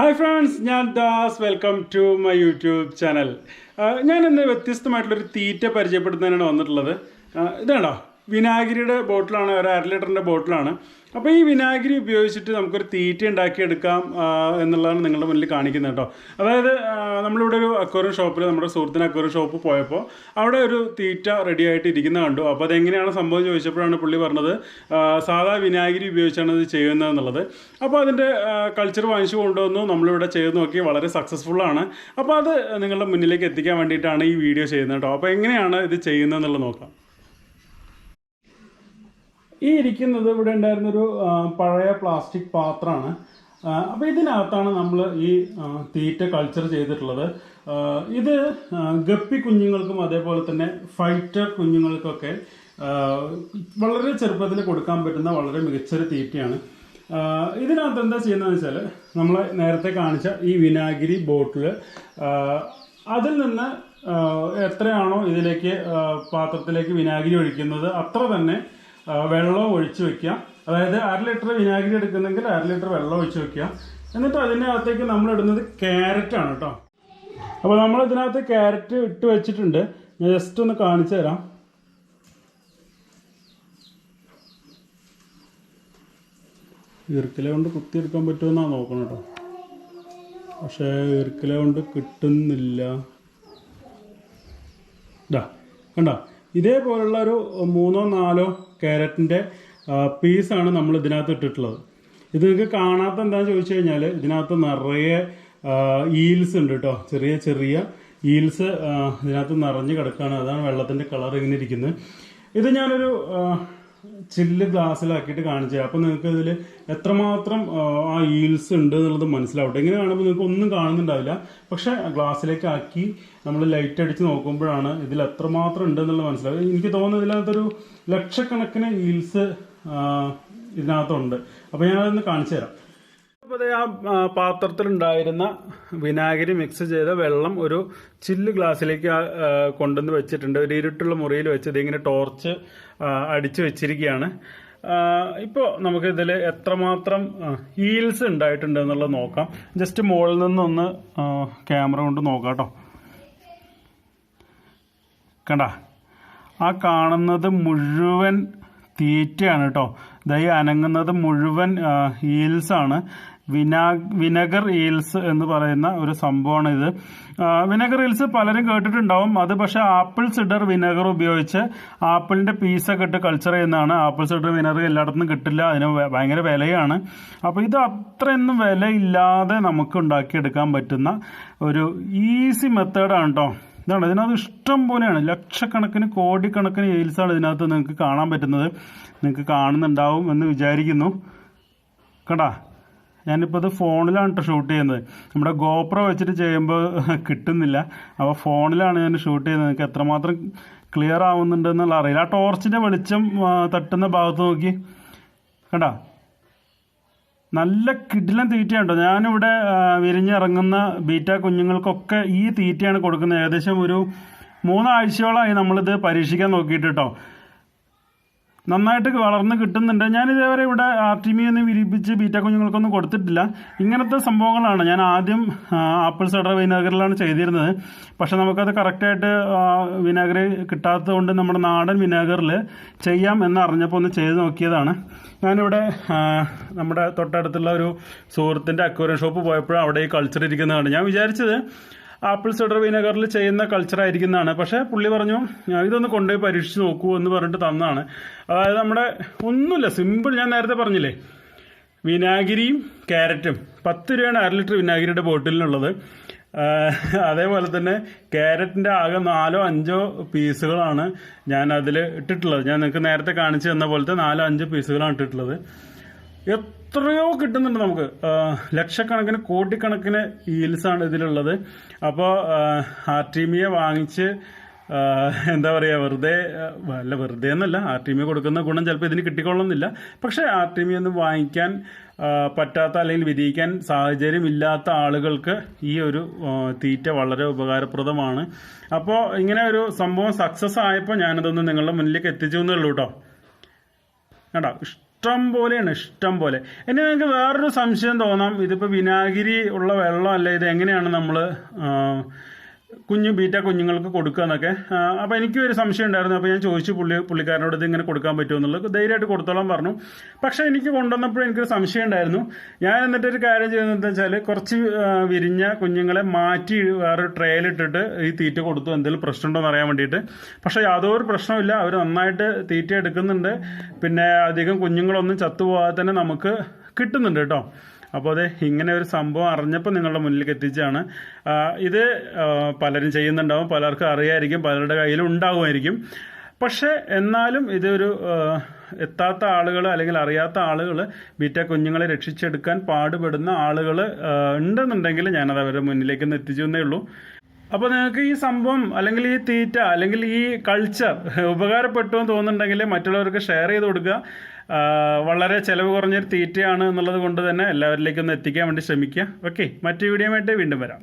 Hi friends ഞാൻ Das. Welcome to my YouTube channel ഞാൻ ഇന്ന് വ്യത്യസ്തമായിട്ടുള്ളൊരു തീറ്റ പരിചയപ്പെടുത്തുന്നതിനാണ് വന്നിട്ടുള്ളത്. ഇതാണോ? വിനാഗിരിയുടെ ബോട്ടിലാണ് ഒരു അര ലിറ്ററിന്റെ ബോട്ടിലാണ്. അപ്പോൾ ഈ വിനാഗിരി ഉപയോഗിച്ചിട്ട് നമുക്കൊരു തീറ്റ ഉണ്ടാക്കിയെടുക്കാം എന്നുള്ളതാണ് നിങ്ങളുടെ മുന്നിൽ കാണിക്കുന്നത് കേട്ടോ. അതായത് നമ്മളിവിടെ ഒരു അക്വറിയം ഷോപ്പിൽ നമ്മുടെ സുഹൃത്തിന് അക്വറിയം ഷോപ്പ് പോയപ്പോൾ അവിടെ ഒരു തീറ്റ റെഡി ആയിട്ട് ഇരിക്കുന്ന കണ്ടു. അപ്പോൾ അതെങ്ങനെയാണ് സംഭവം ചോദിച്ചപ്പോഴാണ് പുള്ളി പറഞ്ഞത് സാധാ വിനാഗിരി ഉപയോഗിച്ചാണ് ഇത് ചെയ്യുന്നത് എന്നുള്ളത്. അപ്പോൾ അതിന്റെ കൾച്ചർ വാങ്ങിച്ചു കൊണ്ടുവന്നു നമ്മളിവിടെ ചെയ്ത് നോക്കി വളരെ സക്സസ്ഫുള്ളാണ് അപ്പോൾ അത് നിങ്ങളുടെ മുന്നിലേക്ക് എത്തിക്കാൻ വേണ്ടിയിട്ടാണ് ഈ വീഡിയോ ചെയ്യുന്നത് കേട്ടോ. അപ്പോൾ എങ്ങനെയാണ് ഇത് ചെയ്യുന്നത് എന്നുള്ളത് നോക്കാം. ഈ ഇരിക്കുന്നത് ഇവിടെ ഉണ്ടായിരുന്നൊരു പഴയ പ്ലാസ്റ്റിക് പാത്രമാണ്. അപ്പോൾ ഇതിനകത്താണ് നമ്മൾ ഈ തീറ്റ കൾച്ചർ ചെയ്തിട്ടുള്ളത്. ഇത് ഗപ്പി കുഞ്ഞുങ്ങൾക്കും അതേപോലെ തന്നെ ഫൈറ്റർ കുഞ്ഞുങ്ങൾക്കൊക്കെ വളരെ ചെറുപ്പത്തിൽ കൊടുക്കാൻ പറ്റുന്ന വളരെ മികച്ചൊരു തീറ്റയാണ്. ഇതിനകത്ത് എന്താ ചെയ്യുന്നതെന്ന് വെച്ചാൽ നമ്മൾ നേരത്തെ കാണിച്ച ഈ വിനാഗിരി ബോട്ടിൽ അതിൽ നിന്ന് എത്രയാണോ ഇതിലേക്ക് പാത്രത്തിലേക്ക് വിനാഗിരി ഒഴിക്കുന്നത് അത്ര തന്നെ വെള്ളം ഒഴിച്ചു വെക്കുക. അതായത് അര ലിറ്റർ വിനാഗിരി എടുക്കുന്നെങ്കിൽ അര ലിറ്റർ വെള്ളം ഒഴിച്ചു വെക്കുക. എന്നിട്ട് അതിന്റെ അകത്തേക്ക് നമ്മൾ ഇടുന്നത് ക്യാരറ്റ് ആണ് കേട്ടോ. അപ്പോൾ നമ്മൾ ഇതിനകത്ത് ക്യാരറ്റ് ഇട്ട് വെച്ചിട്ടുണ്ട്. ഞാൻ ജസ്റ്റ് ഒന്ന് കാണിച്ചു തരാം. ഈർക്കില കൊണ്ട് കുത്തിയെടുക്കാൻ പറ്റുമെന്നാണ് നോക്കണം കേട്ടോ. പക്ഷേ ഈർക്കില കൊണ്ട് കിട്ടുന്നില്ല. ഇതാ കണ്ടോ? ഇതേപോലുള്ള ഒരു മൂന്നോ നാലോ ക്യാരറ്റിന്റെ പീസാണ് നമ്മൾ ഇതിനകത്ത് ഇട്ടിട്ടുള്ളത്. ഇത് നിങ്ങൾക്ക് കാണാത്ത എന്താണെന്ന് ചോദിച്ചു കഴിഞ്ഞാൽ ഇതിനകത്ത് നിറയെ ഈൽസ് ഉണ്ട് കേട്ടോ ചെറിയ ചെറിയ ഈൽസ് ഇതിനകത്ത് നിറഞ്ഞ് കിടക്കുകയാണ് അതാണ് വെള്ളത്തിന്റെ കളർ ഇങ്ങനെ ഇരിക്കുന്നത്. ഇത് ഞാനൊരു ചില്ല് ഗ്ലാസ്സിലാക്കിയിട്ട് കാണിച്ചു. അപ്പോൾ നിങ്ങൾക്ക് ഇതിൽ എത്രമാത്രം ആ, ഈൽസ് ഉണ്ട് എന്നുള്ളത് മനസ്സിലാവട്ടെ. ഇങ്ങനെ കാണുമ്പോൾ നിങ്ങൾക്ക് ഒന്നും കാണുന്നുണ്ടാവില്ല. പക്ഷേ ഗ്ലാസ്സിലേക്ക് ആക്കി നമ്മൾ ലൈറ്റ് അടിച്ച് നോക്കുമ്പോഴാണ് ഇതിൽ എത്രമാത്രം ഉണ്ട് എന്നുള്ളത് മനസ്സിലാവും എനിക്ക് തോന്നുന്നത് ഇതിനകത്തൊരു ലക്ഷക്കണക്കിന് ഈൽസ് ഇതിനകത്തുണ്ട്. അപ്പോൾ ഞാനതൊന്ന് കാണിച്ചു തരാം അപ്പോൾ ദേ ആ പാത്രത്തിലുണ്ടായിരുന്ന വിനാഗിരി മിക്സ് ചെയ്ത വെള്ളം ഒരു ചില്ല് ഗ്ലാസ്സിലേക്ക് കൊണ്ടുവന്ന് വെച്ചിട്ടുണ്ട്. ഒരു ഇരുട്ടുള്ള മുറിയിൽ വെച്ച് ഇതിങ്ങനെ ടോർച്ച് അടിച്ചു വെച്ചിരിക്കുകയാണ്. ഇപ്പോൾ നമുക്കിതിൽ എത്രമാത്രം ഹീൽസ് ഉണ്ടായിട്ടുണ്ട് എന്നുള്ളത് നോക്കാം. ജസ്റ്റ് മുകളിൽ നിന്നൊന്ന് ക്യാമറ കൊണ്ട് നോക്കാം കേട്ടോ. കണ്ട? ആ കാണുന്നത് മുഴുവൻ തീറ്റയാണ് കേട്ടോ. ദൈ അനങ്ങുന്നത് മുഴുവൻ ഹീൽസാണ് വിനാ വിനഗർ ഈൽസ് എന്ന് പറയുന്ന ഒരു സംഭവമാണ് ഇത് വിനഗർ ഈൽസ് പലരും കേട്ടിട്ടുണ്ടാവും. അത് പക്ഷേ ആപ്പിൾ സിഡർ വിനെഗർ ഉപയോഗിച്ച് ആപ്പിളിന്റെ പീസൊക്കെ ഇട്ട് കൾച്ചർ ചെയ്യുന്നതാണ്. ആപ്പിൾ സിഡർ വിനെഗർ എല്ലായിടത്തും കിട്ടില്ല. അതിന് ഭയങ്കര വിലയാണ്. അപ്പോൾ ഇത് അത്രയൊന്നും വിലയില്ലാതെ നമുക്ക് ഉണ്ടാക്കിയെടുക്കാൻ പറ്റുന്ന ഒരു ഈസി മെത്തേഡാണ് കേട്ടോ ഇതാണ്. ഇതിനകത്ത് ഇഷ്ടം പോലെയാണ്. ലക്ഷക്കണക്കിന് കോടിക്കണക്കിന് എയിൽസാണ് ഇതിനകത്ത് നിങ്ങൾക്ക് കാണാൻ പറ്റുന്നത്. നിങ്ങൾക്ക് കാണുന്നുണ്ടാവും എന്ന് വിചാരിക്കുന്നു. കണ്ടാ? ഞാനിപ്പോൾ ഇത് ഫോണിലാണ് കേട്ടോ ഷൂട്ട് ചെയ്യുന്നത്. നമ്മുടെ ഗോപ്രോ വെച്ചിട്ട് ചെയ്യുമ്പോൾ കിട്ടുന്നില്ല. അപ്പോൾ ഫോണിലാണ് ഞാൻ ഷൂട്ട് ചെയ്യുന്നത്. നിങ്ങൾക്ക് എത്രമാത്രം ക്ലിയർ ആവുന്നുണ്ടെന്നുള്ള അറിയില്ല. ആ ടോർച്ചിന്റെ വെളിച്ചം തട്ടുന്ന ഭാഗത്ത് നോക്കി. കണ്ടാ? നല്ല കിടിലൻ തീറ്റയുണ്ടോ ഞാനിവിടെ വിരിഞ്ഞിറങ്ങുന്ന ബീറ്റ കുഞ്ഞുങ്ങൾക്കൊക്കെ ഈ തീറ്റയാണ് കൊടുക്കുന്നത്. ഏകദേശം ഒരു മൂന്നാഴ്ചയോളമായി നമ്മളിത് പരീക്ഷിക്കാൻ നോക്കിയിട്ട് കേട്ടോ നന്നായിട്ട് വളർന്ന് കിട്ടുന്നുണ്ട്. ഞാൻ ഇതേവരെ ഇവിടെ ആർട്ടിമി ഒന്നും വിരിപ്പിച്ച് ബീറ്റ കുഞ്ഞുങ്ങൾക്കൊന്നും കൊടുത്തിട്ടില്ല. ഇങ്ങനത്തെ സംഭവങ്ങളാണ് ഞാൻ ആദ്യം ആപ്പിൾ സൈഡർ വിനാഗറിലാണ് ചെയ്തിരുന്നത്. പക്ഷെ നമുക്കത് കറക്റ്റായിട്ട് വിനാഗറി കിട്ടാത്തത് കൊണ്ട് നമ്മുടെ നാടൻ വിനാഗറിൽ ചെയ്യാം എന്ന് അറിഞ്ഞപ്പോൾ ഒന്ന് ചെയ്ത് നോക്കിയതാണ്. ഞാനിവിടെ നമ്മുടെ തൊട്ടടുത്തുള്ള ഒരു സുഹൃത്തിന്റെ അക്വേറിയം ഷോപ്പ് പോയപ്പോഴും അവിടെ ഈ കൾച്ചർ ഇരിക്കുന്നതാണ്. ഞാൻ വിചാരിച്ചത് ആപ്പിൾ സിഡർ വിനെഗറിൽ ചെയ്യുന്ന കൾച്ചർ ആയിരിക്കുന്നതാണ്. പക്ഷേ പുള്ളി പറഞ്ഞു "ആ, ഇതൊന്ന് കൊണ്ടുപോയി പരീക്ഷിച്ച് നോക്കൂ എന്ന് പറഞ്ഞിട്ട് തന്നാണ്. അതായത് നമ്മുടെ ഒന്നുമില്ല സിമ്പിൾ ഞാൻ നേരത്തെ പറഞ്ഞില്ലേ? വിനാഗിരിയും ക്യാരറ്റും. പത്ത് രൂപയാണ് അര ലിറ്റർ വിനാഗിരിയുടെ ബോട്ടിലിനുള്ളത്. അതേപോലെ തന്നെ ക്യാരറ്റിന്റെ ആകെ നാലോ അഞ്ചോ പീസുകളാണ് ഞാൻ അതിൽ ഇട്ടിട്ടുള്ളത്. ഞാൻ നിങ്ങൾക്ക് നേരത്തെ കാണിച്ചു തന്ന പോലത്തെ നാലോ അഞ്ചോ പീസുകളാണ് ഇട്ടിട്ടുള്ളത്. എത്രയോ കിട്ടുന്നുണ്ട് നമുക്ക്. ലക്ഷക്കണക്കിന് കോടിക്കണക്കിന് ഈൽസാണ് ഇതിലുള്ളത്. അപ്പോൾ മിയെ വാങ്ങിച്ച് എന്താ പറയുക വെറുതെ അല്ല വെറുതെ എന്നല്ല ആർട്ടീമിയ കൊടുക്കുന്ന ഗുണം ചിലപ്പോൾ ഇതിന് കിട്ടിക്കൊള്ളുന്നില്ല. പക്ഷേ മി ഒന്നും വാങ്ങിക്കാൻ പറ്റാത്ത അല്ലെങ്കിൽ വിരിയിക്കാൻ സാഹചര്യമില്ലാത്ത ആളുകൾക്ക് ഈ ഒരു തീറ്റ വളരെ ഉപകാരപ്രദമാണ്. അപ്പോൾ ഇങ്ങനെ ഒരു സംഭവം സക്സസ് ആയപ്പോൾ ഞാനതൊന്ന് നിങ്ങളുടെ മുന്നിലേക്ക് എത്തിച്ചു എന്നുള്ളൂ കേട്ടോ. കേട്ടോ ഇഷ്ടം പോലെയാണ് ഇഷ്ടം പോലെ. ഇനി നിങ്ങൾക്ക് വേറൊരു സംശയം തോന്നാം. ഇതിപ്പോൾ വിനാഗിരി ഉള്ള വെള്ളം അല്ല ഇത് എങ്ങനെയാണ് നമ്മൾ കുഞ്ഞു ബീറ്റ കുഞ്ഞുങ്ങൾക്ക് കൊടുക്കുക എന്നൊക്കെ. അപ്പോൾ എനിക്കും ഒരു സംശയം ഉണ്ടായിരുന്നു. അപ്പോൾ ഞാൻ ചോദിച്ചു പുള്ളി പുള്ളിക്കാരനോട് ഇത് ഇങ്ങനെ കൊടുക്കാൻ പറ്റുമോ എന്നുള്ളത്. ധൈര്യമായിട്ട് കൊടുത്തോളാൻ പറഞ്ഞു. പക്ഷേ എനിക്ക് കൊണ്ടുവന്നപ്പോഴും എനിക്കൊരു സംശയം ഉണ്ടായിരുന്നു. ഞാൻ എന്നിട്ട് ഒരു കാര്യം ചെയ്യുന്നത് വെച്ചാൽ കുറച്ച് വിരിഞ്ഞ കുഞ്ഞുങ്ങളെ മാറ്റി വേറെ ട്രേയിലിട്ടിട്ട് ഈ തീറ്റ കൊടുത്തു. എന്തെങ്കിലും പ്രശ്നമുണ്ടോ അറിയാൻ വേണ്ടിയിട്ട്. പക്ഷേ യാതൊരു പ്രശ്നമില്ല അവർ നന്നായിട്ട് തീറ്റ എടുക്കുന്നുണ്ട്. പിന്നെ അധികം കുഞ്ഞുങ്ങളൊന്നും ചത്തുപോകാതെ തന്നെ നമുക്ക് കിട്ടുന്നുണ്ട് കേട്ടോ. അപ്പോൾ അത് ഇങ്ങനെ ഒരു സംഭവം അറിഞ്ഞപ്പോൾ നിങ്ങളുടെ മുന്നിലേക്ക് എത്തിച്ചാണ് ഇത് പലരും ചെയ്യുന്നുണ്ടാവും. പലർക്കും അറിയായിരിക്കും. പലരുടെ കയ്യിലും ഉണ്ടാകുമായിരിക്കും പക്ഷേ എന്നാലും ഇതൊരു എത്താത്ത ആളുകൾ അല്ലെങ്കിൽ അറിയാത്ത ആളുകൾ ബീറ്റ കുഞ്ഞുങ്ങളെ രക്ഷിച്ചെടുക്കാൻ പാടുപെടുന്ന ആളുകൾ ഉണ്ടെന്നുണ്ടെങ്കിൽ ഞാനത് അവരുടെ മുന്നിലേക്ക് എത്തിച്ചു എന്നേ ഉള്ളൂ. അപ്പോൾ നിങ്ങൾക്ക് ഈ സംഭവം അല്ലെങ്കിൽ ഈ തീറ്റ അല്ലെങ്കിൽ ഈ കൾച്ചർ ഉപകാരപ്പെട്ടു എന്ന് തോന്നുന്നുണ്ടെങ്കിൽ മറ്റുള്ളവർക്ക് ഷെയർ ചെയ്ത് കൊടുക്കുക. വളരെ ചിലവ് കുറഞ്ഞൊരു തീറ്റയാണ് എന്നുള്ളത് കൊണ്ട് തന്നെ എല്ലാവരിലേക്കും ഒന്ന് എത്തിക്കാൻ വേണ്ടി ശ്രമിക്കുക. ഓക്കെ മറ്റു വീഡിയോ വീണ്ടും വരാം.